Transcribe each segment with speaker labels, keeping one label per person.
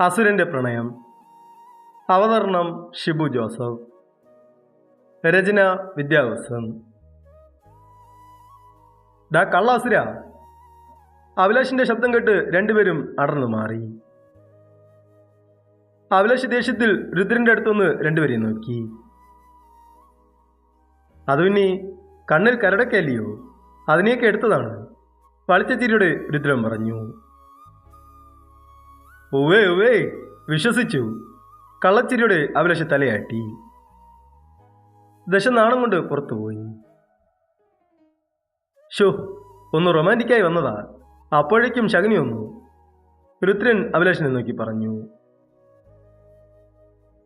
Speaker 1: അസുരന്റെ പ്രണയം. അവതരണം ഷിബു ജോസഫ്. രചന വിദ്യാഭ്യാസം. ഡാ കള്ളാസുര അഭിലാഷിന്റെ ശബ്ദം കേട്ട് രണ്ടുപേരും അടർന്നു മാറി. അഭിലാഷ് ദേഷ്യത്തിൽ രുദ്രന്റെ അടുത്തൊന്ന് രണ്ടുപേരെയും നോക്കി. അത് പിന്നെ കണ്ണിൽ കരടക്കല്ലയോ അതിനെയൊക്കെ എടുത്തതാണ് പളിച്ച ചിരിയോട് പറഞ്ഞു. ഉവേ ഉവേ വിശ്വസിച്ചു. കള്ളച്ചിരിയുടെ അഭിലാഷ തലയാട്ടി. ദശ നാണം കൊണ്ട് പുറത്തുപോയി ഷോ ഒന്ന് റൊമാന്റിക്കായി വന്നതാ. അപ്പോഴേക്കും ശകുനി വന്നു. രുദ്രൻ അഭിലാഷിനെ നോക്കി പറഞ്ഞു.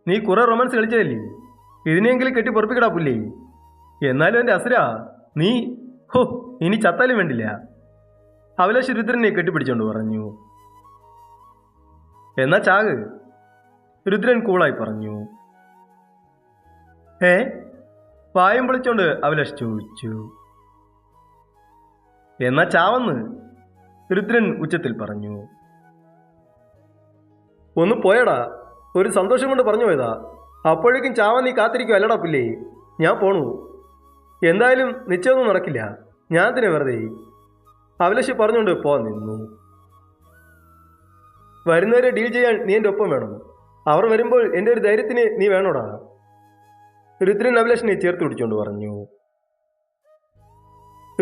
Speaker 1: നീ കുറെ റൊമാൻസ് കളിച്ചതല്ലേ? ഇതിനെങ്കിലും കെട്ടി പൊറപ്പിക്കടാ പുല്ലേ? എന്നാലും എന്റെ അസുര നീ ഹോ ഇനി ചത്താലും വേണ്ടില്ല. അഭിലാഷ് രുദ്രനെ കെട്ടിപ്പിടിച്ചോണ്ട് പറഞ്ഞു. എന്നാ ചാക്. രുദ്രൻ കൂളായി പറഞ്ഞു. ഏ വായും പൊളിച്ചോണ്ട് അഭിലാഷ് ചോദിച്ചു. എന്നാ ചാവന്ന്? രുദ്രൻ ഉച്ചത്തിൽ പറഞ്ഞു. ഒന്ന് പോയടാ. ഒരു സന്തോഷം കൊണ്ട് പറഞ്ഞു പോയതാ. അപ്പോഴേക്കും ചാവാൻ നീ കാത്തിരിക്കും അല്ലടാ പുല്ലേ. ഞാൻ പോണു. എന്തായാലും നിശ്ചയമൊന്നും നടക്കില്ല. ഞാൻ തന്നെ വെറുതെ. അഭിലാഷ് പറഞ്ഞുകൊണ്ട് പോവാൻ നിന്നു. വരുന്നവരെ ഡീൽ ചെയ്യാൻ നീ എന്റെ ഒപ്പം വേണം. അവർ വരുമ്പോൾ എന്റെ ഒരു ധൈര്യത്തിന് നീ വേണോടാ. രുദ്രൻ അഭിലാഷിനെ ചേർത്ത് പിടിച്ചുകൊണ്ട് പറഞ്ഞു.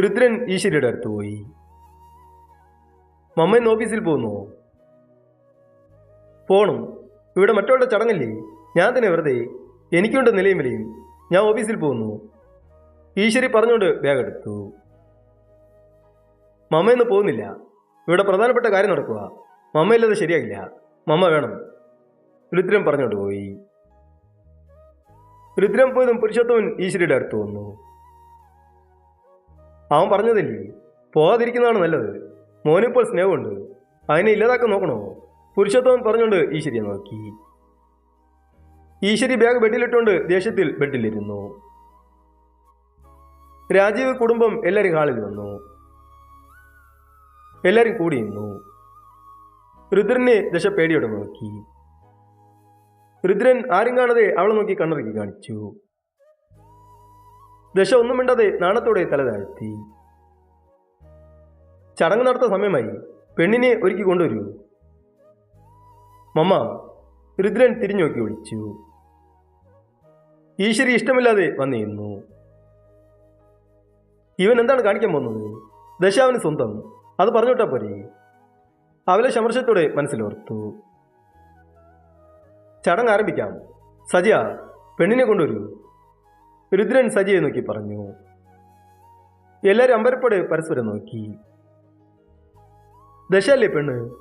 Speaker 1: രുദ്രൻ ഈശ്വരിയുടെ അടുത്ത് പോയി. മമ്മ ഇന്ന് ഓഫീസിൽ പോകുന്നു പോണം. ഇവിടെ മറ്റവളുടെ ചടങ്ങല്ലേ? ഞാൻ തന്നെ വെറുതെ. എനിക്കുണ്ട് നിലയും വിലയും. ഞാൻ ഓഫീസിൽ പോകുന്നു ഈശ്വരി പറഞ്ഞുകൊണ്ട് ബാഗ് എടുത്തു. മമ്മ ഇന്ന് പോകുന്നില്ല. ഇവിടെ പ്രധാനപ്പെട്ട കാര്യം നടക്കുക. മമ്മയില്ലാതെ ശരിയാകില്ല മമ്മ വേണം. രുദ്രൻ പറഞ്ഞോട്ട് പോയി. രുദ്രൻ പോയതും പുരുഷോത്തമൻ ഈശ്വരിയുടെ അടുത്ത് വന്നു. അവൻ പറഞ്ഞതല്ലേ പോകാതിരിക്കുന്നതാണ് നല്ലത്. മോനിപ്പോൾ സ്നേഹമുണ്ട്. അതിനെ ഇല്ലാതാക്കാൻ നോക്കണോ? പുരുഷോത്തമൻ പറഞ്ഞുകൊണ്ട് ഈശ്വരിയെ നോക്കി. ഈശ്വരി ബാഗ് ബെഡിലിട്ടുകൊണ്ട് ദേഷ്യത്തിൽ ബെഡിലിരുന്നു. രാജീവ് കുടുംബം എല്ലാവരും ഹാളിൽ വന്നു. എല്ലാവരും കൂടി നിന്നു. രുദ്രനെ ദശ പേടിയോടെ നോക്കി. രുദ്രൻ ആരും കാണാതെ അവളെ നോക്കി കണ്ണിറുക്കി കാണിച്ചു. ദശ ഒന്നും മിണ്ടാതെ നാണത്തോടെ തല താഴ്ത്തി. ചടങ്ങ് നടത്ത സമയമായി പെണ്ണിനെ ഒരുക്കി കൊണ്ടുവരൂ. മമ്മ രുദ്രൻ തിരിഞ്ഞു നോക്കി വിളിച്ചു. ഈശ്വരി ഇഷ്ടമില്ലാതെ വന്നിരുന്നു ഇവൻ എന്താണ് കാണിക്കാൻ പോകുന്നത്? ദശ അവന് സ്വന്തം. അത് പറഞ്ഞോട്ടാ പോരെ. അവലെ ശമർശത്തോടെ മനസ്സിലോർത്തു. ചടങ്ങ് ആരംഭിക്കാം. സജിയ പെണ്ണിനെ കൊണ്ടുവരൂ. രുദ്രൻ സജിയെ നോക്കി പറഞ്ഞു. എല്ലാവരും അമ്പരപ്പോടെ പരസ്പരം നോക്കി. ദശല്ലേ പെണ്ണ്?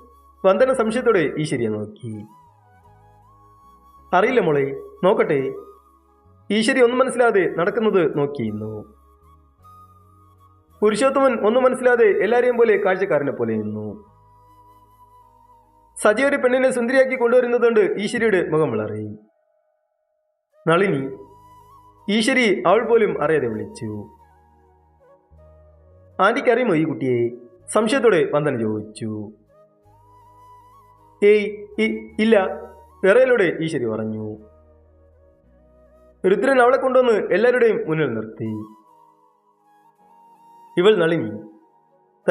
Speaker 1: വന്ദന സംശയത്തോടെ ഈശ്വരിയെ നോക്കി. അറിയില്ല മോളെ നോക്കട്ടെ. ഈശ്വരി ഒന്നും മനസ്സിലാതെ നടക്കുന്നത് നോക്കിയിരുന്നു. പുരുഷോത്തമൻ ഒന്നും മനസ്സിലാതെ എല്ലാവരെയും പോലെ കാഴ്ചക്കാരനെ പോലെ നിന്നു. സജി ഒരു പെണ്ണിനെ സുന്ദരിയാക്കി കൊണ്ടുവരുന്നതുകൊണ്ട് ഈശ്വരിയുടെ മുഖം വിളറി. നളിനി ഈശ്വരി അവൾ പോലും അറിയാതെ വിളിച്ചു. ആന്റിക്കറിയുമോ ഈ കുട്ടിയെ? സംശയത്തോടെ വന്ദന ചോദിച്ചു. ഏയ് ഇല്ല വിറയലോടെ ഈശ്വരി പറഞ്ഞു. രുദ്രൻ അവളെ കൊണ്ടുവന്ന് എല്ലാവരുടെയും മുന്നിൽ നിർത്തി. ഇവൾ നളിനി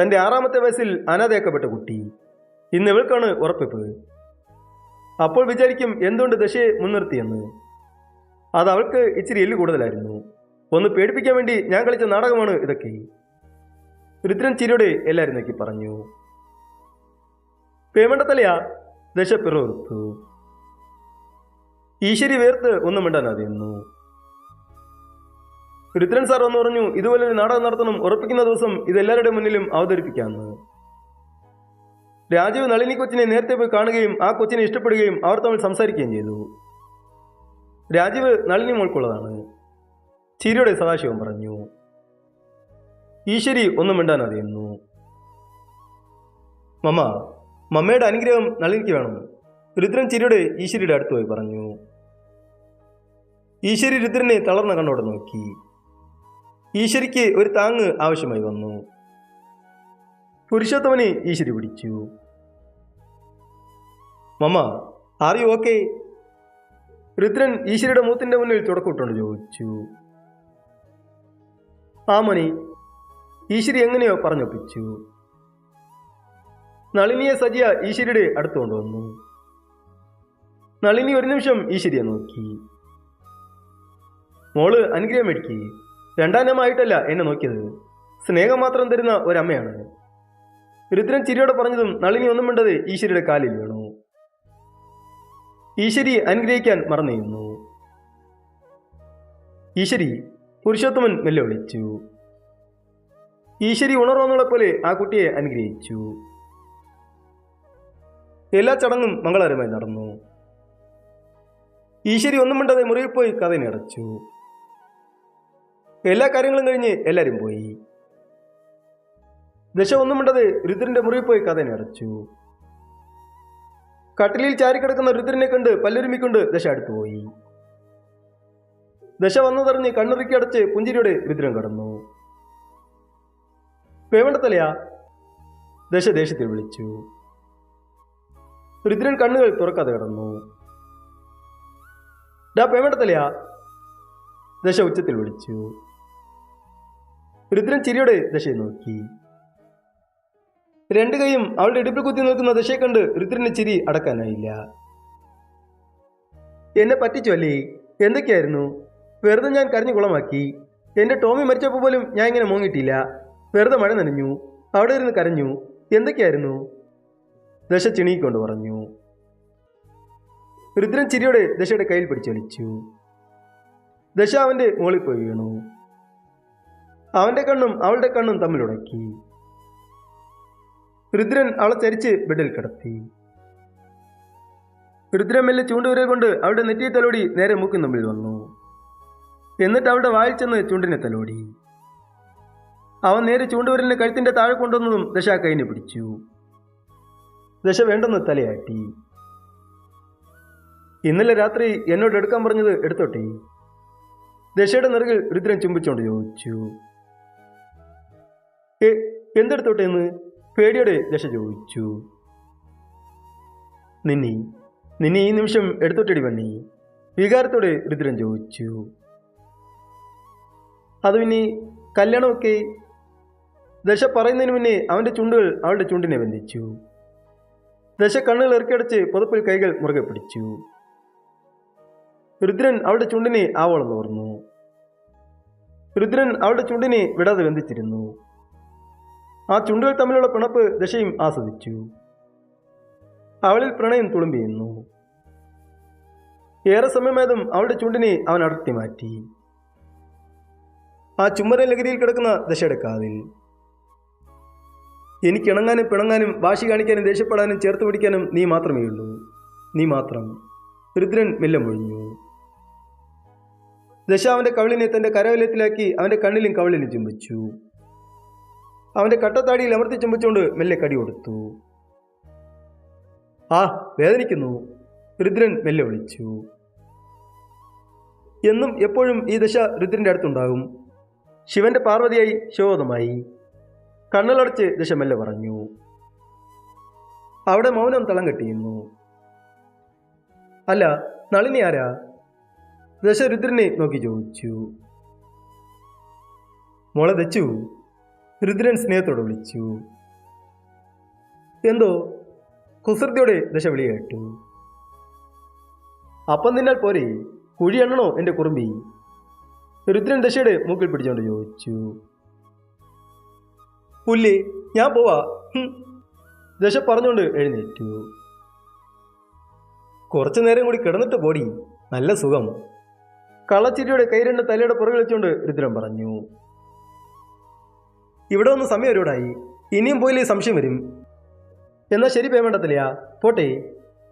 Speaker 1: തന്റെ ആറാമത്തെ വയസ്സിൽ അനാഥയാക്കപ്പെട്ട കുട്ടി. ഇന്ന് ഇവൾക്കാണ് ഉറപ്പിപ്പ് അപ്പോൾ വിചാരിക്കും എന്തുകൊണ്ട് ദശയെ മുൻനിർത്തിയെന്ന്. അത് അവൾക്ക് ഇച്ചിരി എല്ല് കൂടുതലായിരുന്നു. ഒന്ന് പേടിപ്പിക്കാൻ വേണ്ടി ഞാൻ കളിച്ച നാടകമാണ് ഇതൊക്കെ. രുദ്രൻ ചിരിയോടെ എല്ലാവരും നോക്കി പറഞ്ഞു. പേമണ്ടത്തലയാ ദശ പിറവർത്തു ഈശ്വരി വേർത്ത് ഒന്നും മിണ്ടാനാതിരുന്നു. രുദ്രൻ സാർ ഒന്ന് പറഞ്ഞു ഇതുപോലെ ഒരു നാടകം നടത്തണം ഉറപ്പിക്കുന്ന ദിവസം ഇതെല്ലാവരുടെ മുന്നിലും അവതരിപ്പിക്കാമെന്ന് രാജീവ് നളിനി കൊച്ചിനെ നേരത്തെ പോയി കാണുകയും ആ കൊച്ചിനെ ഇഷ്ടപ്പെടുകയും അവർ തമ്മിൽ സംസാരിക്കുകയും ചെയ്തു. രാജീവ് നളിനി മോൾക്കുള്ളതാണ്. ചിരിയുടെ സദാശിവം പറഞ്ഞു ഈശ്വരി ഒന്നും മിണ്ടാൻ അറിയുന്നു മമ്മ മമ്മയുടെ അനുഗ്രഹം നളിനിക്ക് വേണം രുദ്രൻ ചിരിയുടെ ഈശ്വരിയുടെ അടുത്ത് പോയി പറഞ്ഞു. ഈശ്വരി രുദ്രനെ തളർന്ന കണ്ണോടെ നോക്കി. ഈശ്വരിക്ക് ഒരു താങ്ങ് ആവശ്യമായി വന്നു. പുരുഷോത്തമനെ ഈശ്വരി പിടിച്ചു. Mamma are you okay Rudran ഈശ്വരിയുടെ മൂത്തിന്റെ മുന്നിൽ തുടക്കൂട്ടുണ്ട് ചോദിച്ചു. ആ മണി ഈശ്വരി എങ്ങനെയോ പറഞ്ഞൊപ്പിച്ചു. നളിനിയെ സജിയ ഈശ്വരിയുടെ അടുത്ത് കൊണ്ടുവന്നു. നളിനി ഒരു നിമിഷം ഈശ്വരിയെ നോക്കി. മോൾ അനുഗ്രഹം മേടിക്കി. രണ്ടാനമായിട്ടല്ല എന്നെ നോക്കിയത്. സ്നേഹം മാത്രം തരുന്ന ഒരമ്മയാണ് രുദ്രൻ ചിരിയോടെ പറഞ്ഞതും നളിനി ഒന്നും മിണ്ടത് ഈശ്വരിയുടെ കാലിൽ വീണു. ഈശ്വരി അനുഗ്രഹിക്കാൻ മറന്നിരുന്നു. ഈശ്വരി പുരുഷോത്തമൻ മെല്ലെ വിളിച്ചു. ഈശ്വരി ഉണർവെന്നുള്ള പോലെ ആ കുട്ടിയെ അനുഗ്രഹിച്ചു. എല്ലാ ചടങ്ങും മംഗളകരമായി നടന്നു. ഈശ്വരി ഒന്നും മിണ്ടാതെ മുറിയിൽ പോയി കഥനടച്ചു എല്ലാ കാര്യങ്ങളും കഴിഞ്ഞ് എല്ലാവരും പോയി. ദശ ഒന്നും മിണ്ടത് രുദ്രന്റെ മുറിയിൽ പോയി കഥ നിറച്ചു കട്ടിലിൽ ചാരിക്കിടക്കുന്ന രുദ്രനെ കണ്ട് പല്ലുരുമിക്കൊണ്ട് ദശ അടുത്തുപോയി ദശ വന്നതറിഞ്ഞ് കണ്ണുറുക്കി അടച്ച് പുഞ്ചിരിയുടെ രുദ്രൻ കടന്നു. പേവണ്ടത്തലയാ ദശ ദേഷ്യത്തിൽ വിളിച്ചു. രുദ്രൻ കണ്ണുകൾ തുറക്കാതെ കിടന്നു. ഡാ പേമണ്ടത്തലയാ ദശ ഉച്ചത്തിൽ വിളിച്ചു. രുദ്രൻ ചിരിയോടെ ദശയെ നോക്കി. രണ്ടു കൈയും അവളുടെ ഇടുപ്പിൽ കുത്തി നിൽക്കുന്ന ദശയെ കണ്ട് ഋത്രിന് ചിരി അടക്കാനായില്ല. എന്നെ പറ്റിച്ചു അല്ലേ? എന്തൊക്കെയായിരുന്നു? വെറുതെ ഞാൻ കരഞ്ഞു കുളമാക്കി. എന്റെ ടോമി മരിച്ചപ്പോൾ പോലും ഞാൻ ഇങ്ങനെ മോങ്ങിട്ടില്ല വെറുതെ മഴ നനഞ്ഞു. അവിടെ ഇരുന്ന് കരഞ്ഞു. എന്തൊക്കെയായിരുന്നു? ദശ ചിണിക്കൊണ്ട് പറഞ്ഞു. രുദ്രൻ ചിരിയോടെ ദശയുടെ കയ്യിൽ പിടിച്ചു വലിച്ചു. ദശ അവന്റെ മുകളിൽ പോയി വീണു. അവന്റെ കണ്ണും അവളുടെ കണ്ണും തമ്മിലുടക്കി രുദ്രൻ അവളെ ചരിച്ച് ബെഡിൽ കിടത്തി. രുദ്രൻ മെല്ലെ ചൂണ്ടുവിരൽ കൊണ്ട് അവളുടെ നെറ്റിയെ തലോടി നേരെ മൂക്കിന് തമ്മിൽ വന്നു. എന്നിട്ട് അവളുടെ വായിൽ ചെന്ന് ചൂണ്ടിനെ തലോടി. അവൻ നേരെ ചൂണ്ടുവിരലിന് കഴുത്തിന്റെ താഴെ കൊണ്ടുവന്നതും ദശ കൈനെ പിടിച്ചു. ദശ വേണ്ടെന്ന് തലയാട്ടി. ഇന്നലെ രാത്രി എന്നോട് എടുക്കാൻ പറഞ്ഞത് എടുത്തോട്ടെ? ദശയുടെ നെറുകിൽ രുദ്രൻ ചുംബിച്ചോണ്ട് ചോദിച്ചു. "ഏ, എന്തെടുത്തോട്ടെ എന്ന് പേടിയോടെ ദശ ചോദിച്ചു. നിന്നി നിന്നെ ഈ നിമിഷം എടുത്തോട്ടടി പണി വികാരത്തോടെ രുദ്രൻ ചോദിച്ചു. അത് പിന്നെ കല്യാണമൊക്കെ ദശ പറയുന്നതിന് മുന്നേ അവന്റെ ചുണ്ടുകൾ അവളുടെ ചുണ്ടിനെ ബന്ധിച്ചു. ദശ കണ്ണുകൾ ഇറക്കിയടച്ച് പുതപ്പിൽ കൈകൾ മുറുകെ പിടിച്ചു. രുദ്രൻ അവളുടെ ചുണ്ടിനെ ആവോളം തോർന്നു. രുദ്രൻ അവളുടെ ചുണ്ടിനെ വിടാതെ ബന്ധിച്ചിരുന്നു. ആ ചുണ്ടുകൾ തമ്മിലുള്ള പിണപ്പ് ദശയും ആസ്വദിച്ചു. അവളിൽ പ്രണയം തുളുമ്പിയുന്നു ഏറെ സമയമായതും അവളുടെ ചുണ്ടിനെ അവൻ അടർത്തി മാറ്റി. ആ ചുമര ലഹരിയിൽ കിടക്കുന്ന ദശയുടെ കാതിൽ. എനിക്ക് ഇണങ്ങാനും പിണങ്ങാനും വാശി കാണിക്കാനും ദേഷ്യപ്പെടാനും ചേർത്ത് പിടിക്കാനും നീ മാത്രമേ ഉള്ളൂ. നീ മാത്രം. രുദ്രൻ മെല്ലെ മൊഴിഞ്ഞു. ദശ അവന്റെ കവിളിനെ തന്റെ കരവലയത്തിലാക്കി അവന്റെ കണ്ണിലും കവിളിലും ചുംബിച്ചു. അവന്റെ കട്ടത്താടിയിൽ അമർത്തി ചുംബിച്ചുകൊണ്ട് മെല്ലെ കടി കൊടുത്തു. ആ വേദനിക്കുന്നു. രുദ്രൻ മെല്ലെ വിളിച്ചു. എന്നും എപ്പോഴും ഈ ദശ രുദ്രന്റെ അടുത്തുണ്ടാകും. ശിവന്റെ പാർവതിയായി ശോകമായി. കണ്ണുകളടച്ച് ദശ മെല്ലെ പറഞ്ഞു. അവിടെ മൗനം തളം കെട്ടിയിരുന്നു. അല്ല നളിനി ആരാ? ദശ രുദ്രനെ നോക്കി ചോദിച്ചു. മോളെ ദച്ചു. രുദ്രൻ സ്നേഹത്തോടെ വിളിച്ചു. എന്തോ കുസൃതിയുടെ ദശ വിളി കേട്ടു. അപ്പം നിന്നാൽ പോരെ കുഴി എണ്ണണോ എന്റെ കുറുമ്പി? രുദ്രൻ ദശയുടെ മൂക്കിൽ പിടിച്ചുകൊണ്ട് ചോദിച്ചു. പുല്ലേ ഞാൻ പോവാ. ദശ പറഞ്ഞുകൊണ്ട് എഴുന്നേറ്റു. കുറച്ചു നേരം കൂടി കിടന്നിട്ട് പോടി. നല്ല സുഖം. കള്ളച്ചിരിയുടെ കൈ രണ്ട് തലയുടെ പുറകിൽ വെച്ചുകൊണ്ട് രുദ്രൻ പറഞ്ഞു. ഇവിടെ ഒന്ന് സമയം ഒരുപാടായി. ഇനിയും പോയില്ലേ സംശയം വരും? എന്നാൽ ശരി പേമണ്ടത്തില്ലയാ പോട്ടെ.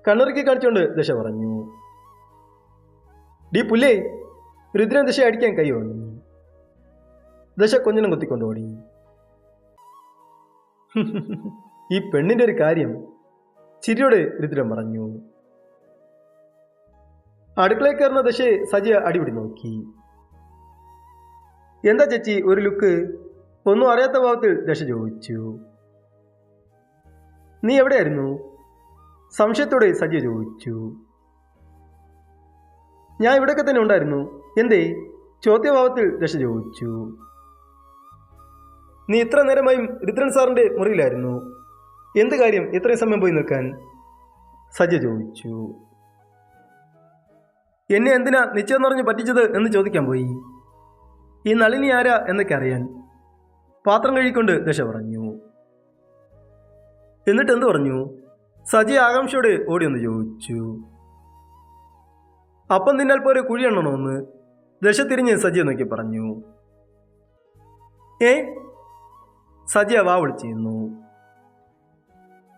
Speaker 1: കണ്ണിറക്കി കാണിച്ചുകൊണ്ട് ദശ പറഞ്ഞു. ഡി പുല്ലേ രുദ്രൻ ദശ അടിക്കാൻ കൈ വന്നു. ദശ കൊഞ്ഞിനും കുത്തിക്കൊണ്ട് ഓടി. ഈ പെണ്ണിന്റെ ഒരു കാര്യം ചിരിയോട് രുദ്രൻ പറഞ്ഞു. അടുക്കളയിൽ കയറുന്ന ദശയെ സജിയ അടിപിടി നോക്കി. എന്താ ചേച്ചി ഒരു ലുക്ക്? ഒന്നും അറിയാത്ത ഭാവത്തിൽ ദശ ചോദിച്ചു. നീ എവിടെയായിരുന്നു? സംശയത്തോടെ സജി ചോദിച്ചു. ഞാൻ ഇവിടെയൊക്കെ തന്നെ ഉണ്ടായിരുന്നു. എന്തേ? ചോദ്യഭാവത്തിൽ ദശ ചോദിച്ചു. നീ ഇത്ര നേരമായും രുദ്രൻ സാറിന്റെ മുറിയിലായിരുന്നു. എന്ത് കാര്യം ഇത്രയും സമയം പോയി നിൽക്കാൻ? സജ ചോദിച്ചു. എന്നെ എന്തിനാ നിശ്ചയം പറഞ്ഞു പറ്റിച്ചത് എന്ന് ചോദിക്കാൻ പോയി? ഈ നളിനി ആരാ എന്നൊക്കെ അറിയാൻ. പാത്രം കഴുകിക്കൊണ്ട് ദശ പറഞ്ഞു. എന്നിട്ട് എന്ത് പറഞ്ഞു? സജി ആകാംക്ഷയോട് ഓടി ഒന്ന് ചോദിച്ചു. അപ്പം തിന്നാൽ പോരെ കുഴി എണ്ണണമെന്ന് ദശ തിരിഞ്ഞ് സജി നോക്കി പറഞ്ഞു. ഏ? സജി വാ വിളിച്ചിരുന്നു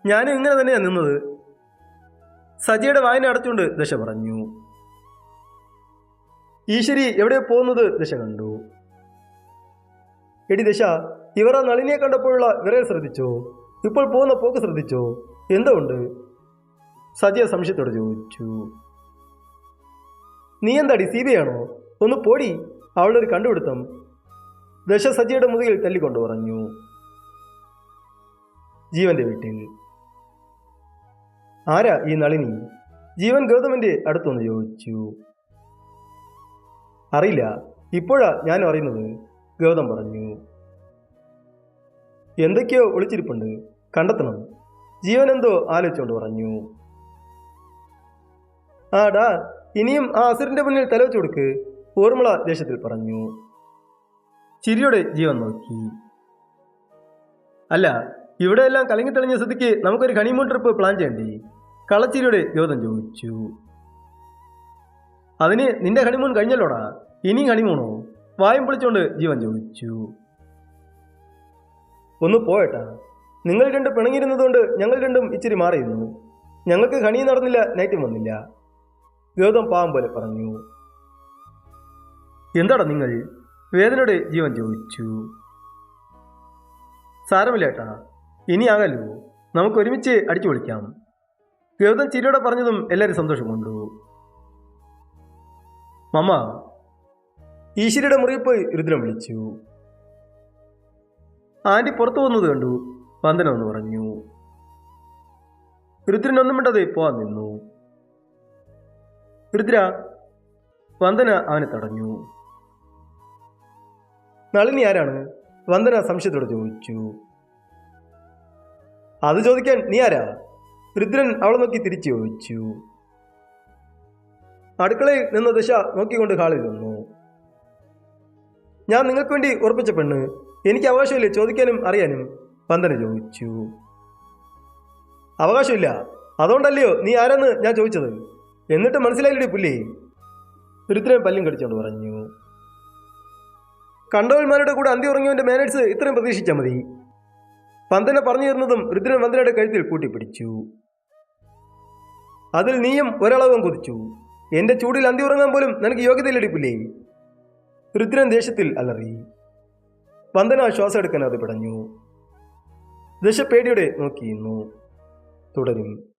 Speaker 1: ഞാനും ഇങ്ങനെ തന്നെയാ നിന്നത്. സജിയുടെ വായന അടച്ചുകൊണ്ട് ദശ പറഞ്ഞു. ഈശ്വരി എവിടെ പോകുന്നത്? ദശ കണ്ടു. എടി ദശ ഇവർ ആ നളിനിയെ കണ്ടപ്പോഴുള്ള വിറയൽ ശ്രദ്ധിച്ചോ? ഇപ്പോൾ പോകുന്ന പോക്ക് ശ്രദ്ധിച്ചോ? എന്തുകൊണ്ട്? സജിയ സംശയത്തോടെ ചോദിച്ചു. നീ എന്താടി സി ഒന്ന് പോടി അവളുടെ ഒരു കണ്ടുപിടുത്തം. ദശ സജിയുടെ മുതുകിൽ തല്ലിക്കൊണ്ടു പറഞ്ഞു. ജീവന്റെ വീട്ടിൽ. ആരാ ഈ നളിനി? ജീവൻ ഗൗതമന്റെ അടുത്തൊന്ന് ചോദിച്ചു. അറിയില്ല ഇപ്പോഴാ ഞാൻ അറിയുന്നത്. ഗൗതം പറഞ്ഞു എന്തൊക്കെയോ ഒളിച്ചിരിപ്പുണ്ട് കണ്ടെത്തണം. ജീവൻ എന്തോ ആലോചിച്ചുകൊണ്ട് പറഞ്ഞു ആടാ ഇനിയും ആ അസുരന്റെ മുന്നിൽ തലവെച്ചു കൊടുക്ക് ഊർമിള ദേഷ്യത്തിൽ പറഞ്ഞു. ചിരിയുടെ ജീവൻ നോക്കി. അല്ല ഇവിടെയെല്ലാം കലങ്ങി തെളിഞ്ഞ സ്ഥിതിക്ക് നമുക്കൊരു ഹണിമൂൺ ട്രിപ്പ് പ്ലാൻ ചെയ്യണ്ടേ കളച്ചിരിയുടെ ഗൗതം ചോദിച്ചു. അതിന് നിന്റെ ഹണിമൂൺ കഴിഞ്ഞല്ലോടാ ഇനി ഹണിമൂണോ വായും പൊളിച്ചോണ്ട് ജീവൻ ചോദിച്ചു ഒന്ന് പോയട്ടാ. നിങ്ങൾ രണ്ട് പിണങ്ങിയിരുന്നതുകൊണ്ട് ഞങ്ങൾ രണ്ടും ഇച്ചിരി മാറിയിരുന്നു. ഞങ്ങൾക്ക് ഹണി നടന്നില്ല നൈറ്റും വന്നില്ല. ഗൗതം പാവം പോലെ പറഞ്ഞു. എന്താടാ നിങ്ങൾ? വേദനയുടെ ജീവൻ ചോദിച്ചു സാരമില്ലേട്ടാ. ഇനി ആകല്ലോ. നമുക്ക് ഒരുമിച്ച് അടിച്ചു പൊളിക്കാം. ഗൗതം ചിരിയോടെ പറഞ്ഞതും എല്ലാവരും സന്തോഷം കൊണ്ടു മമ്മ ഈശ്വരിയുടെ മുറിയിൽ പോയി രുദ്രം വിളിച്ചു. ആന്റി പുറത്തു പോകുന്നത് കണ്ടു. വന്ദനമെന്ന് പറഞ്ഞു. രുദ്രൻ ഒന്നും മിണ്ടാതെ പോവാൻ നിന്നു. രുദ്ര വന്ദന അവനെ തടഞ്ഞു. നളിനി ആരാണ്? വന്ദന സംശയത്തോടെ ചോദിച്ചു. അത് ചോദിക്കാൻ നീ ആരാ? രുദ്രൻ അവളെ നോക്കി തിരിച്ചു ചോദിച്ചു. അടുക്കളയിൽ നിന്ന ദശ നോക്കിക്കൊണ്ട് ഹാളിൽ വന്നു ഞാൻ നിങ്ങൾക്ക് വേണ്ടി ഉറപ്പിച്ച പെണ്ണ്. എനിക്ക് അവകാശമില്ലേ ചോദിക്കാനും അറിയാനും? വന്ദന ചോദിച്ചു. അവകാശമില്ല. അതുകൊണ്ടല്ലയോ നീ ആരാന്ന് ഞാൻ ചോദിച്ചത്? എന്നിട്ട് മനസ്സിലായില്ലേ പുല്ലേ രുദ്രൻ പല്ലും കടിച്ചോണ്ട് പറഞ്ഞു. കണ്ടവന്മാരുടെ കൂടെ അന്തി ഉറങ്ങിയവന്റെ മാനേഴ്സ് ഇത്രയും പ്രതീക്ഷിച്ചാൽ മതി. പന്തന പറഞ്ഞു തരുന്നതും രുദ്രൻ വന്ദനയുടെ കഴുത്തിൽ കൂട്ടിപ്പിടിച്ചു. അതിൽ നീയും ഒരളവും കൊതിച്ചു. എന്റെ ചൂടിൽ അന്തി ഉറങ്ങാൻ പോലും നിനക്ക് യോഗ്യതയിലെടുപ്പില്ലേ രുദ്രൻ ദേശത്തിൽ അലറി. വന്ദന ശ്വാസം എടുക്കാനാതെ പിടഞ്ഞു. ദശ പേടിയോടെ നോക്കിയിരുന്നു തുടരും.